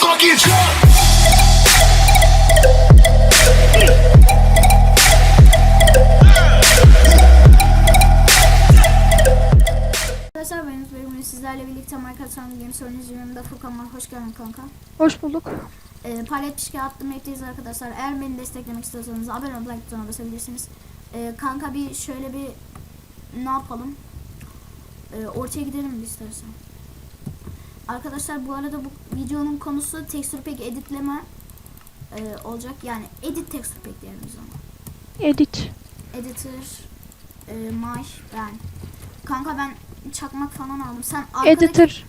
fucking truck. Arkadaşlar ben bugün sizlerle birlikte Minecraft Hunger Games Furkan var. Hoş geldin kanka. Hoş bulduk. Ee, Palet Pişki attım ekteyiz arkadaşlar. Eğer beni desteklemek istiyorsanız abone olup like butonuna basabilirsiniz. Ee, kanka bir şöyle bir ne yapalım? Ee, ortaya gidelim mi istersen? Arkadaşlar bu arada bu videonun konusu texture pack editleme e, olacak. Yani edit texture pack diyelim biz ona. Edit. Editor, e, my, ben. Kanka ben çakmak falan aldım. Sen arkadaki, Editor.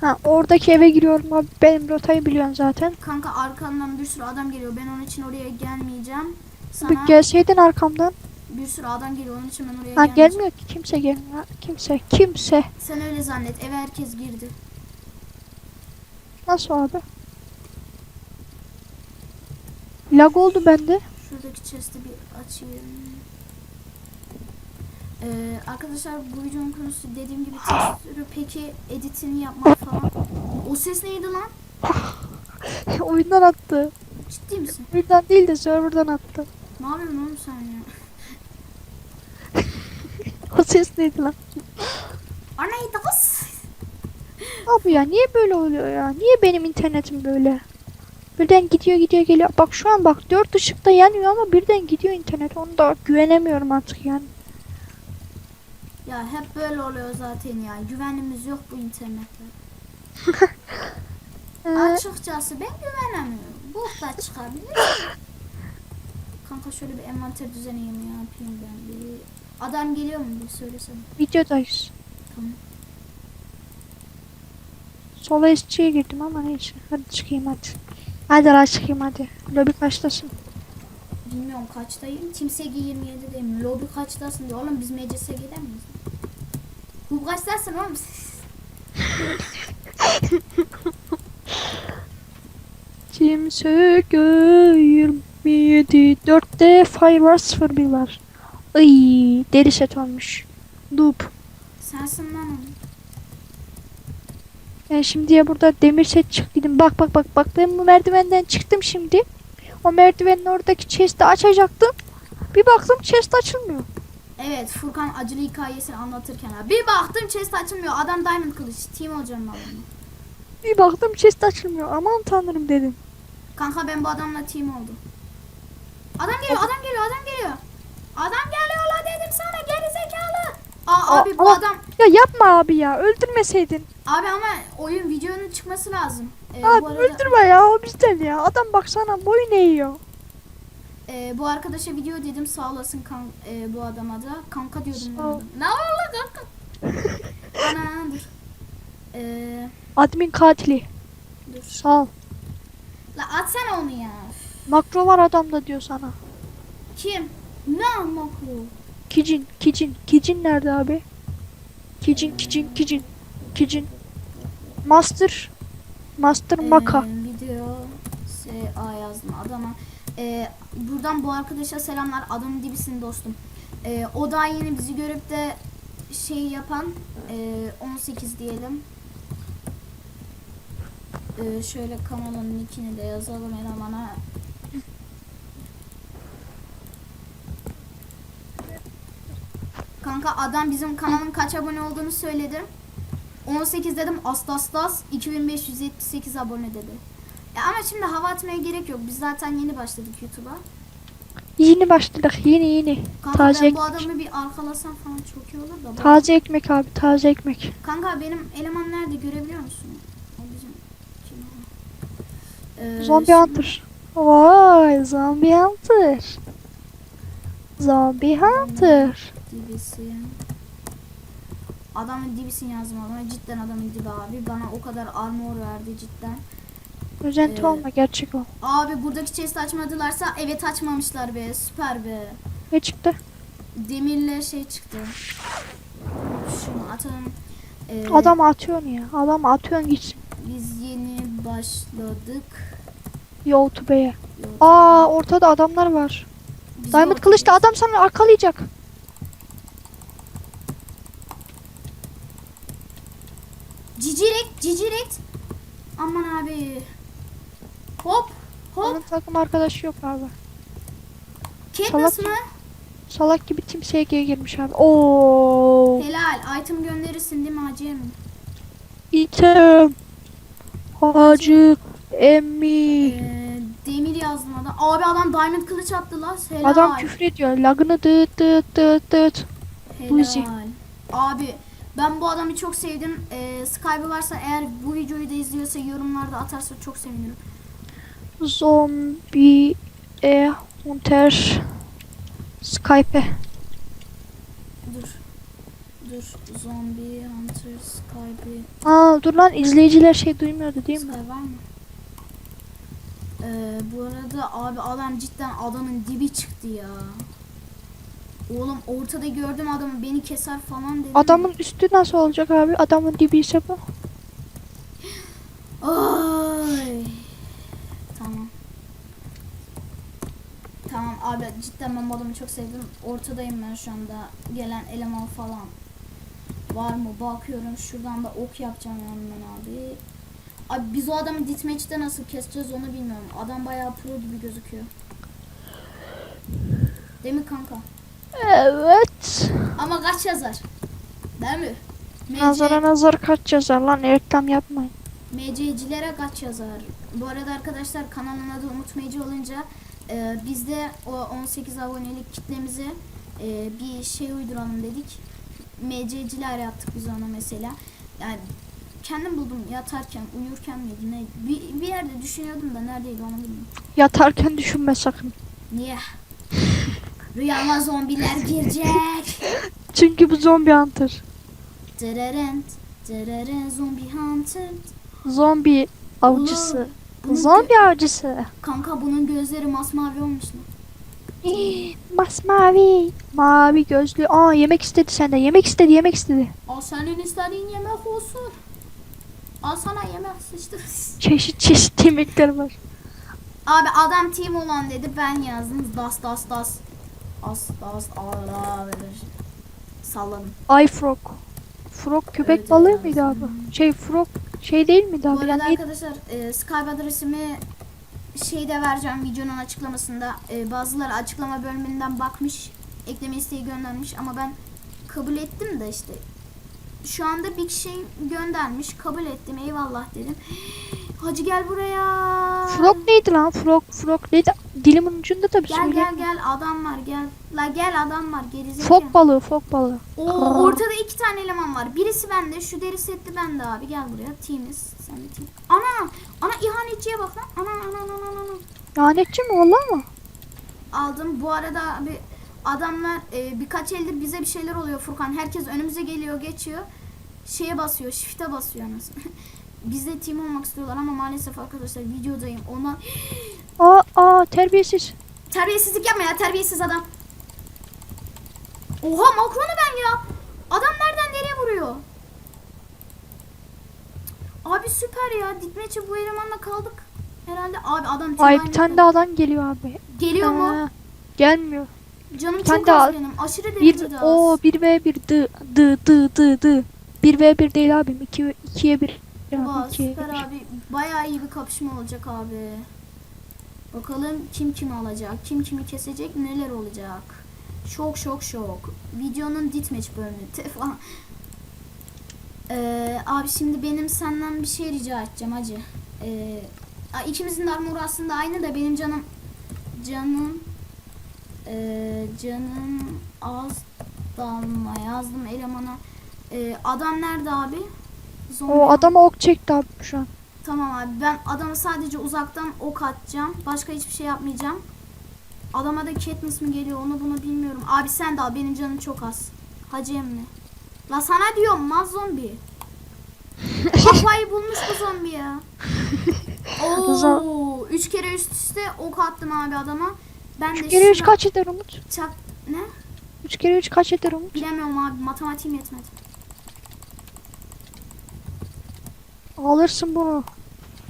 Ha, oradaki eve giriyorum abi. Benim rotayı biliyorsun zaten. kanka arkandan bir sürü adam geliyor. Ben onun için oraya gelmeyeceğim. Sana Bir gelseydin arkamdan. bir sürü adam geliyor. Onun için ben oraya Ha gelmeyeceğim. gelmiyor ki kimse gelmiyor. Kimse. Kimse. Sen öyle zannet. Eve herkes girdi. Nasıl abi? Lag oldu bende. Şuradaki chest'i bir açayım. Ee, arkadaşlar bu videonun konusu dediğim gibi texture peki editini yapmak falan. O ses neydi lan? Oyundan attı. Ciddi misin? Oyundan değil de serverdan attı. Ne yapıyorsun oğlum sen ya? O ses neydi lan? Anaydı kız. Abi ya niye böyle oluyor ya? Niye benim internetim böyle? Birden gidiyor gidiyor geliyor. Bak şu an bak dört ışıkta yanıyor ama birden gidiyor internet. Onu da güvenemiyorum artık yani. Ya hep böyle oluyor zaten ya. Güvenimiz yok bu internette. Ee, Açıkçası ben güvenemiyorum. Bu da çıkabilir. Kanka şöyle bir envanter düzeneyim ya yapayım ben bir. Adam geliyor mu bir söylesene. videodayız. Tamam. Sola SC'ye girdim ama neyse. Hadi çıkayım hadi. Hadi la çıkayım hadi. Lobi kaçtasın? Bilmiyorum kaçtayım. Timsegi 27'deyim. Lobby kaçtasın diyor. Oğlum biz MCS'e gidemeyiz. Bu kaçtasın oğlum? Kimse görmedi. Dörtte Fireworks 01 var. Ay deli set olmuş. Loop. Sensin lan oğlum. Ben şimdiye burada demir set çıktıydım. Bak bak bak bak ben bu merdivenden çıktım şimdi. O merdivenin oradaki chest'i açacaktım. Bir baktım chest açılmıyor. Evet Furkan acılı hikayesini anlatırken ha. Bir baktım chest açılmıyor. Adam diamond kılıç. Team olacağım ben bununla. Bir baktım chest açılmıyor. Aman tanrım dedim. Kanka ben bu adamla team oldum. Adam geliyor, adam geliyor, adam geliyor. Adam geliyor la dedim sana. Aa, abi bu adam Ya yapma abi ya. Öldürmeseydin. abi ama oyun videonun çıkması lazım. Ee, bu Abi arada öldürme ya o bizden ya. Adam baksana boyun eğiyor. e, bu arkadaşa video dedim sağ olasın kan, e, bu adama da. Kanka diyordum. Sağ ol. Ne oldu kanka? Ana dur. Ee, Admin katili. dur. Sağ ol. La atsana onu ya. Makro var adamda diyor sana. Kim? Ne makro? Kicin, Kicin. Kicin nerede abi? Kicin, Kicin, Kicin. Kicin. Master. Master Maka. Ee, video SA yazdım adama. Ee, buradan bu arkadaşa selamlar. Adamın dibisin dostum. Ee, o da yeni bizi görüp de şey yapan e, 18 diyelim. Ee, şöyle kanalın nickini de yazalım elemana. Kanka adam bizim kanalın kaç abone olduğunu söyledi. 18 dedim astastas 2578 abone dedi. Ya ama şimdi hava atmaya gerek yok. Biz zaten yeni başladık YouTube'a. Yeni başladık. Yeni yeni. Kanka Taze ben bu ekmek. adamı bir arkalasam falan çok iyi olur da. bu- Taze ekmek abi. Taze ekmek. Kanka benim eleman nerede görebiliyor musun? O bizim kim? Ee, Zombie şimdi- Hunter. Vay Zombie Hunter. Zombie Hunter. Dibisin. Adamın dibisin yazdım adama. Cidden adamın dibi abi. Bana o kadar armor verdi cidden. Özenti Ee, olma gerçek o. Abi buradaki chest açmadılarsa evet açmamışlar be. Süper be. Ne çıktı? Demirle şey çıktı. Şunu atalım. Ee, Adam atıyorsun ya. Adam atıyorsun gitsin. Biz yeni başladık. YouTube'ya. Yok. Aa ortada adamlar var. Biz Diamond ortadayız. adam sana arkalayacak. Cicirek, cicirek. Aman abi. Hop. Onun Hop. takım arkadaşı yok abi. Katniss salak. mı? Salak gibi Team SG'ye girmiş abi. Oo. Helal. Item gönderirsin değil mi Hacı'ya mı? İtem. Hacı. Emmi. Ee, demir yazdım adam. Abi adam diamond kılıç attı lan. Helal. Adam küfür ediyor. Lagını dıt dıt dıt dıt. Buzi. Helal. Abi ben bu adamı çok sevdim. Ee, Skype'ı varsa eğer bu videoyu da izliyorsa yorumlarda atarsa çok sevinirim. Zombi. E. Hunter. Skype. Dur. Dur. Zombie, Hunter, Skype. Aa dur lan izleyiciler şey duymuyordu değil mi? Sky var mı? Ee, bu arada abi adam cidden adamın dibi çıktı ya. Oğlum ortada gördüm adamı beni keser falan dedim. Adamın üstü nasıl olacak abi? Adamın dibi ise bu. Ay. Tamam. Tamam abi cidden ben bu adamı çok sevdim. Ortadayım ben şu anda. Gelen eleman falan. Var mı? Bakıyorum. Şuradan da ok yapacağım yani ben abi. Abi biz o adamı ditmeçte nasıl keseceğiz onu bilmiyorum. Adam bayağı pro gibi gözüküyor. Değil mi kanka? Evet. Ama kaç yazar? Değil mi? MC Nazara nazar kaç yazar lan reklam yapmayın. MC'cilere kaç yazar? Bu arada arkadaşlar kanalın adı Umut MC olunca e, biz de o 18 abonelik kitlemize e, bir şey uyduralım dedik. MC'ciler yaptık biz ona mesela. Yani kendim buldum yatarken, uyurken miydi ne? Bir, bir yerde düşünüyordum da neredeydi onu bilmiyorum. Yatarken düşünme sakın. Niye? Rüyama zombiler girecek. Çünkü bu zombi hunter. Dırırın, dırırın zombi hunter. Zombi avcısı. Bunun Zombi avcısı. Kanka bunun gözleri masmavi olmuş lan. Masmavi. Mavi gözlü. Aa yemek istedi senden. Yemek istedi yemek istedi. Al senin istediğin yemek olsun. Al sana yemek sıçtı. Çeşit çeşit yemekler var. Abi adam team olan dedi ben yazdım. Das das das. As das Allah verir. Salladım. Ay frog. Frog köpek Evet, balığı mıydı abi? Şey frog şey değil miydi Bu abi? arada Yani arkadaşlar e, Skype adresimi şeyde vereceğim videonun açıklamasında. E, bazıları açıklama bölümünden bakmış. Ekleme isteği göndermiş ama ben kabul ettim de işte. Şu anda bir kişi göndermiş. Kabul ettim. Eyvallah dedim. Hacı gel buraya. frog neydi lan? Frog frog neydi? Dilimin ucunda da bir Gel söyle. gel gel adam var gel. La gel adam var gerizekalı. Fok balığı fok balığı. Oo, ortada iki tane eleman var. Birisi bende, şu deri setli bende abi. Gel buraya. Teamiz. Sen de team. Ana! Ana ihanetçiye bak lan. Ana ana ana ana ana. Lanetçi mi valla mı? Aldım. Bu arada abi adamlar e, birkaç eldir bize bir şeyler oluyor Furkan. Herkes önümüze geliyor, geçiyor. Şeye basıyor, shift'e basıyor anasını. Biz de team olmak istiyorlar ama maalesef arkadaşlar videodayım. Ona Aa aa terbiyesiz. terbiyesizlik yapma ya terbiyesiz adam. Oha Macron'u ben ya. Adam nereden nereye vuruyor? Abi süper ya. Dikmeçe bu elemanla kaldık. Herhalde abi adam Ay team bir tane de adam geliyor abi. Geliyor mu? Ha, Gelmiyor. Canım tane çok de az benim. Aşırı Bir derecede az. o 1 v 1 dı dı dı dı dı. 1 v 1 değil abim. 2 2'ye 1. 2'ye süper 1. abi. Bayağı iyi bir kapışma olacak abi. Bakalım kim kimi alacak, kim kimi kesecek, neler olacak. Şok şok şok. Videonun ditmeç bölümü falan. Ee, abi şimdi benim senden bir şey rica edeceğim hacı. Ee, ikimizin de armoru aslında aynı da benim canım canım ee, canım az dalma yazdım elemana. Ee, adam nerede abi? Zombi O adama ok çekti abi şu an. Tamam abi ben adamı sadece uzaktan ok atacağım. Başka hiçbir şey yapmayacağım. Adama da Katniss mi geliyor onu bunu bilmiyorum. Abi sen de al benim canım çok az. Hacı emmi. La sana diyorum maz zombi. Kafayı bulmuş bu zombi ya. Oo, üç kere üst üste ok attım abi adama. Ben de 3 kere 3 şuna kaç eder Umut? çak ne? 3 kere 3 kaç eder Umut? Bilemiyorum abi matematiğim yetmedi. Alırsın bunu.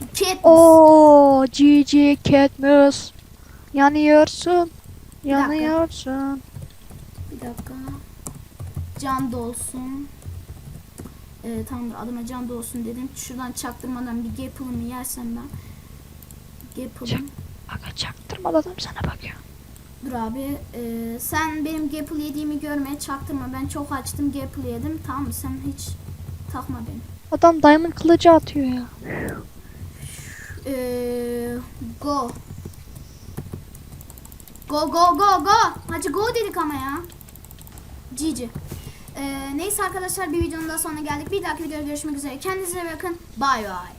Katniss. Oo GG Katniss. Yanıyorsun. Yanıyorsun. Bir dakika. Can dolsun. Ee, tamamdır adama can dolsun dedim. Şuradan çaktırmadan bir gapılımı yersem ben. Gapple'ım. Aga çaktırmadı adam sana bakıyor. Dur abi. e, sen benim Gapple yediğimi görmeye çaktırma. Ben çok açtım Gapple yedim. Tamam mı? Sen hiç takma beni. Adam diamond kılıcı atıyor ya. Ee, go. Go go go go. Hadi go dedik ama ya. Cici. Ee, neyse arkadaşlar bir videonun daha sonuna geldik. Bir dahaki videoda görüşmek üzere. Kendinize bakın. Bye bye.